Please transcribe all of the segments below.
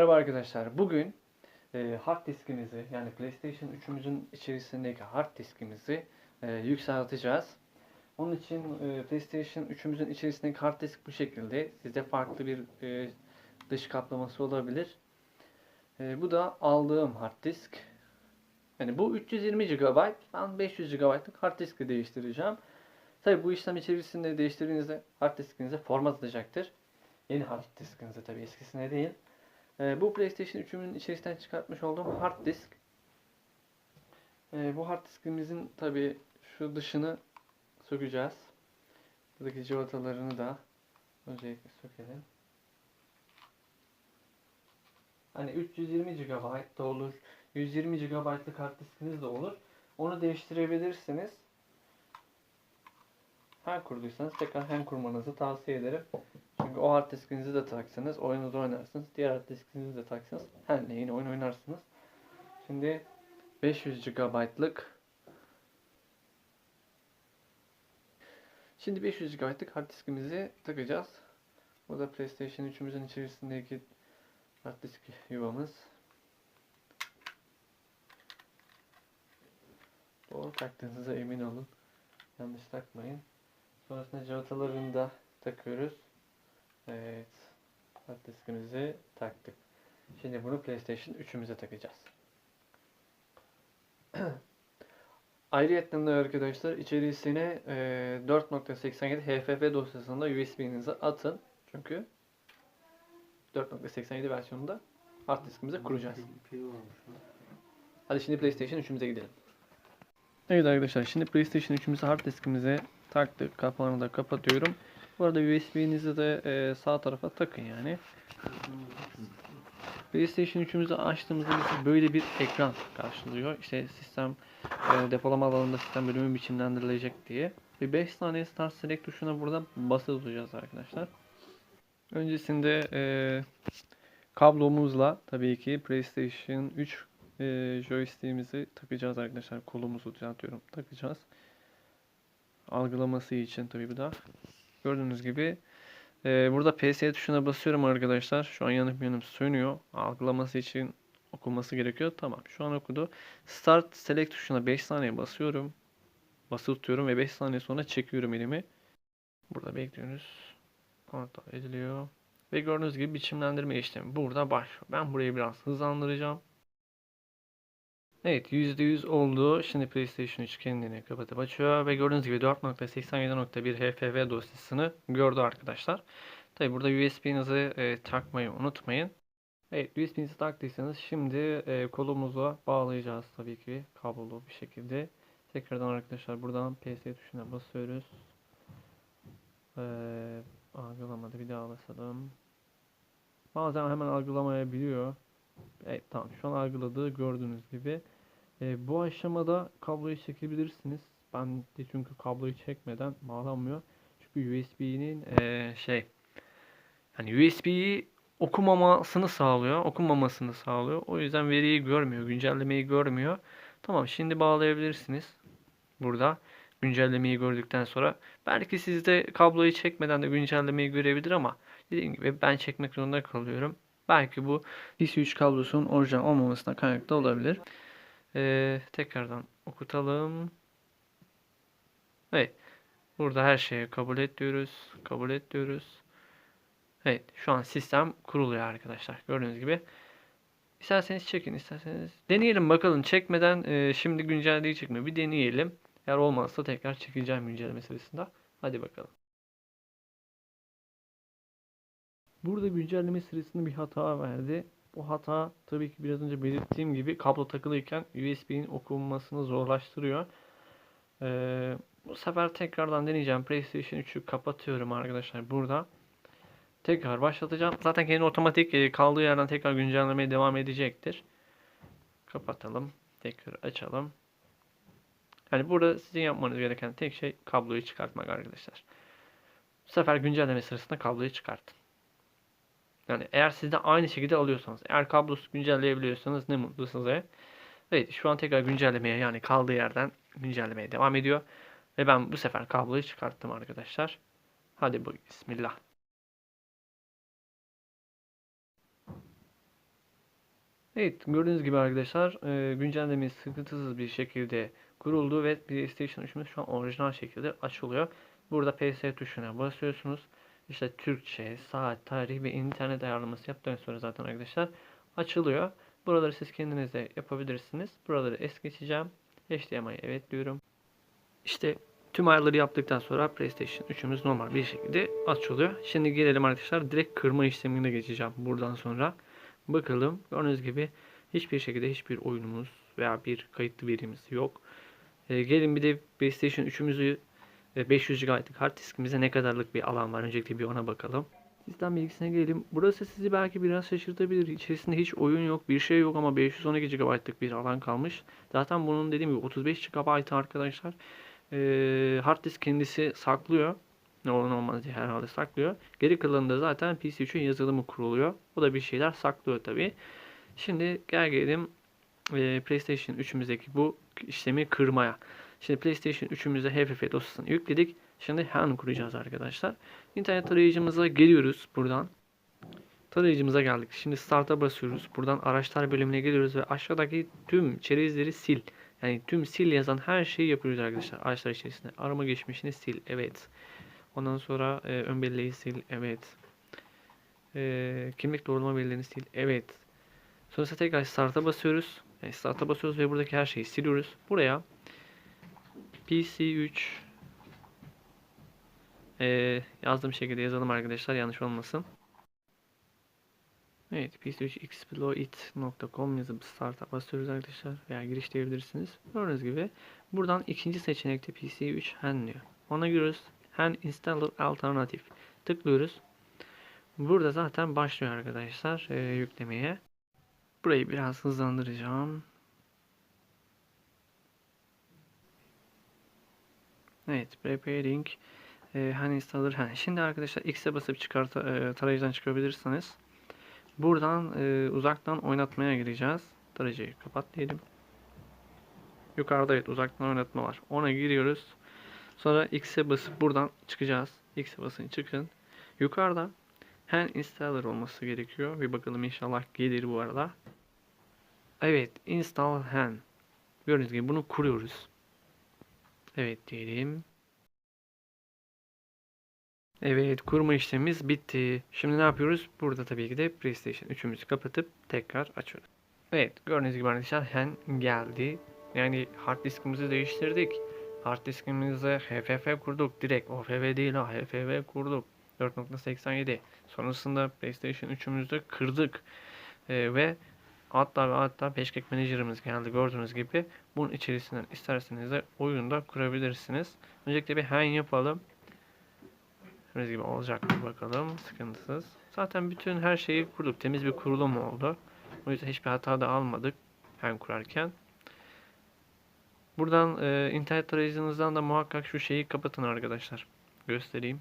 Merhaba arkadaşlar. Bugün e, hard diskimizi yani PlayStation 3'ümüzün içerisindeki hard diskimizi e, yükselteceğiz. Onun için e, PlayStation 3'ümüzün içerisindeki hard disk bu şekilde. Sizde farklı bir e, dış kaplaması olabilir. E, bu da aldığım hard disk. Yani bu 320 GB. Ben 500 GB'lık hard diski değiştireceğim. Tabi bu işlem içerisinde değiştirdiğinizde hard diskinize format atacaktır. Yeni hard diskinize tabi eskisine değil. Ee, bu PlayStation 3'ümün içerisinden çıkartmış olduğum hard disk. Ee, bu hard diskimizin tabi şu dışını sökeceğiz. Buradaki civatalarını da öncelikle sökelim. Hani 320 GB da olur. 120 GB'lık hard diskiniz de olur. Onu değiştirebilirsiniz. Her kurduysanız tekrar hem kurmanızı tavsiye ederim. Çünkü o hard diskinizi de taksanız oyunu da oynarsınız. Diğer hard diskinizi de taksanız her neyin oyun oynarsınız. Şimdi 500 GB'lık Şimdi 500 GB'lık hard diskimizi takacağız. Bu da PlayStation 3'ümüzün içerisindeki hard disk yuvamız. Doğru taktığınıza emin olun. Yanlış takmayın. Sonrasında cıvatalarını da takıyoruz. Evet. Hard diskimizi taktık. Şimdi bunu PlayStation 3'ümüze takacağız. Ayrıca de arkadaşlar içerisine e, 4.87 HFF dosyasında USB'nizi atın. Çünkü 4.87 versiyonunda hard diskimize kuracağız. Hadi şimdi PlayStation 3'ümüze gidelim. Evet arkadaşlar şimdi PlayStation 3'ümüzü hard diskimize taktık. Kapağını da kapatıyorum. Bu arada USB'nizi de e, sağ tarafa takın yani. PlayStation 3'ümüzü açtığımızda böyle bir ekran karşılıyor. İşte sistem e, depolama alanında sistem bölümü biçimlendirilecek diye. Ve 5 saniye Start Select tuşuna burada basılı tutacağız arkadaşlar. Öncesinde e, kablomuzla tabii ki PlayStation 3 e, joystick'imizi takacağız arkadaşlar. Kolumuzu düzeltiyorum. Takacağız. Algılaması için tabii bu da. Gördüğünüz gibi e, burada PS tuşuna basıyorum arkadaşlar. Şu an yanıp yanıp sönüyor. Algılaması için okunması gerekiyor. Tamam şu an okudu. Start Select tuşuna 5 saniye basıyorum. Basılı tutuyorum ve 5 saniye sonra çekiyorum elimi. Burada bekliyoruz. Kontrol ediliyor. Ve gördüğünüz gibi biçimlendirme işlemi burada başlıyor. Ben burayı biraz hızlandıracağım. Evet %100 oldu. Şimdi PlayStation 3 kendini kapatıp açıyor ve gördüğünüz gibi 4.87.1 HFV dosyasını gördü arkadaşlar. Tabi burada USB'nizi e, takmayı unutmayın. Evet USB'nizi taktıysanız şimdi e, kolumuza bağlayacağız tabii ki kablolu bir şekilde. Tekrardan arkadaşlar buradan PS tuşuna basıyoruz. Ee, algılamadı bir daha basalım. Bazen hemen algılamayabiliyor. Evet tamam şu an algıladığı gördüğünüz gibi. E, bu aşamada kabloyu çekebilirsiniz. Ben de çünkü kabloyu çekmeden bağlanmıyor. Çünkü USB'nin e, şey yani USB'yi okumamasını sağlıyor. Okunmamasını sağlıyor. O yüzden veriyi görmüyor. Güncellemeyi görmüyor. Tamam şimdi bağlayabilirsiniz. Burada güncellemeyi gördükten sonra belki sizde kabloyu çekmeden de güncellemeyi görebilir ama dediğim gibi ben çekmek zorunda kalıyorum. Belki bu DC3 kablosunun orijinal olmamasına kaynaklı olabilir. Ee, tekrardan okutalım. Evet. Burada her şeye kabul et diyoruz. Kabul et diyoruz. Evet. Şu an sistem kuruluyor arkadaşlar. Gördüğünüz gibi. İsterseniz çekin. isterseniz deneyelim bakalım. Çekmeden e, şimdi güncelleyecek mi? Bir deneyelim. Eğer olmazsa tekrar çekeceğim güncelleme sırasında. Hadi bakalım. Burada güncelleme sırasında bir hata verdi. Bu hata tabii ki biraz önce belirttiğim gibi kablo takılıyken USB'nin okunmasını zorlaştırıyor. Ee, bu sefer tekrardan deneyeceğim. PlayStation 3'ü kapatıyorum arkadaşlar burada. Tekrar başlatacağım. Zaten kendi otomatik e, kaldığı yerden tekrar güncellemeye devam edecektir. Kapatalım. Tekrar açalım. Yani burada sizin yapmanız gereken tek şey kabloyu çıkartmak arkadaşlar. Bu sefer güncelleme sırasında kabloyu çıkartın. Yani eğer siz de aynı şekilde alıyorsanız, eğer kablosu güncelleyebiliyorsanız ne mutlu size. Evet şu an tekrar güncellemeye yani kaldığı yerden güncellemeye devam ediyor. Ve ben bu sefer kabloyu çıkarttım arkadaşlar. Hadi bu bismillah. Evet gördüğünüz gibi arkadaşlar e, güncellememiz sıkıntısız bir şekilde kuruldu ve PlayStation 3'ümüz şu an orijinal şekilde açılıyor. Burada PS tuşuna basıyorsunuz. İşte Türkçe, saat, tarih ve internet ayarlaması yaptıktan sonra zaten arkadaşlar açılıyor. Buraları siz kendiniz de yapabilirsiniz. Buraları es geçeceğim. HDMI'ye evet diyorum. İşte tüm ayarları yaptıktan sonra PlayStation 3'ümüz normal bir şekilde açılıyor. Şimdi gelelim arkadaşlar direkt kırma işlemine geçeceğim buradan sonra. Bakalım gördüğünüz gibi hiçbir şekilde hiçbir oyunumuz veya bir kayıtlı verimiz yok. E, gelin bir de PlayStation 3'ümüzü e, 500 GB'lık hard diskimize ne kadarlık bir alan var öncelikle bir ona bakalım. Sistem bilgisine gelelim. Burası sizi belki biraz şaşırtabilir. İçerisinde hiç oyun yok, bir şey yok ama 512 GB'lık bir alan kalmış. Zaten bunun dediğim gibi 35 GB arkadaşlar. E, hard disk kendisi saklıyor. Ne olur olmaz diye herhalde saklıyor. Geri kalanında zaten PC3'ün yazılımı kuruluyor. O da bir şeyler saklıyor tabi. Şimdi gel gelelim e, PlayStation 3'ümüzdeki bu işlemi kırmaya. Şimdi PlayStation 3'ümüze HFF dosyasını yükledik. Şimdi HAN kuracağız arkadaşlar. İnternet tarayıcımıza geliyoruz buradan. Tarayıcımıza geldik. Şimdi Start'a basıyoruz. Buradan araçlar bölümüne geliyoruz ve aşağıdaki tüm çerezleri sil. Yani tüm sil yazan her şeyi yapıyoruz arkadaşlar. Araçlar içerisinde. Arama geçmişini sil. Evet. Ondan sonra e, ön belleği sil. Evet. E, kimlik doğrulama belleğini sil. Evet. Sonrasında tekrar Start'a basıyoruz. Yani Start'a basıyoruz ve buradaki her şeyi siliyoruz. Buraya PC3 e, yazdığım şekilde yazalım arkadaşlar. Yanlış olmasın. Evet, pc3exploit.com yazıp start'a basıyoruz arkadaşlar veya giriş diyebilirsiniz. Gördüğünüz gibi buradan ikinci seçenekte PC3 Han diyor. Ona giriyoruz. Han installer alternatif. Tıklıyoruz. Burada zaten başlıyor arkadaşlar e, yüklemeye. Burayı biraz hızlandıracağım. Evet, preparing e, Han installer Han. Şimdi arkadaşlar X'e basıp çıkart e, tarayıcıdan çıkabilirsiniz. Buradan e, uzaktan oynatmaya gireceğiz. Tarayıcıyı kapat diyelim. Yukarıda evet uzaktan oynatma var. Ona giriyoruz. Sonra X'e basıp buradan çıkacağız. X'e basın çıkın. Yukarıda Han installer olması gerekiyor. Bir bakalım inşallah gelir bu arada. Evet install Han. Gördüğünüz gibi bunu kuruyoruz. Evet diyelim. Evet kurma işlemimiz bitti. Şimdi ne yapıyoruz? Burada tabii ki de PlayStation 3'ümüzü kapatıp tekrar açıyoruz. Evet gördüğünüz gibi arkadaşlar hen geldi. Yani hard diskimizi değiştirdik. Hard diskimize HFF kurduk. Direkt OFV değil ha kurduk. 4.87 Sonrasında PlayStation 3'ümüzü kırdık. Ee, ve hatta ve hatta Peşkek Manager'ımız geldi gördüğünüz gibi. Bunun içerisinden isterseniz de oyunda kurabilirsiniz. Öncelikle bir hen yapalım. Gördüğünüz gibi olacak mı bakalım. Sıkıntısız. Zaten bütün her şeyi kurduk. Temiz bir kurulum oldu. O yüzden hiçbir hata da almadık. Hem kurarken. Buradan e, internet tarayıcınızdan da muhakkak şu şeyi kapatın arkadaşlar. Göstereyim.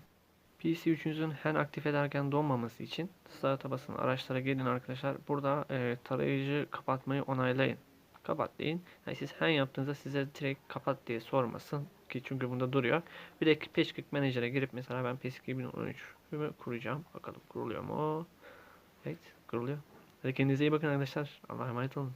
PC 3'ünüzün hen aktif ederken donmaması için start'a basın araçlara gelin arkadaşlar. Burada e, tarayıcı kapatmayı onaylayın. Kapat deyin. Yani siz hen yaptığınızda size direkt kapat diye sormasın ki çünkü bunda duruyor. Bir de Patchkik Manager'a girip mesela ben Patchkik 2013 kuracağım. Bakalım kuruluyor mu? Evet kuruluyor. Hadi kendinize iyi bakın arkadaşlar. Allah'a emanet olun.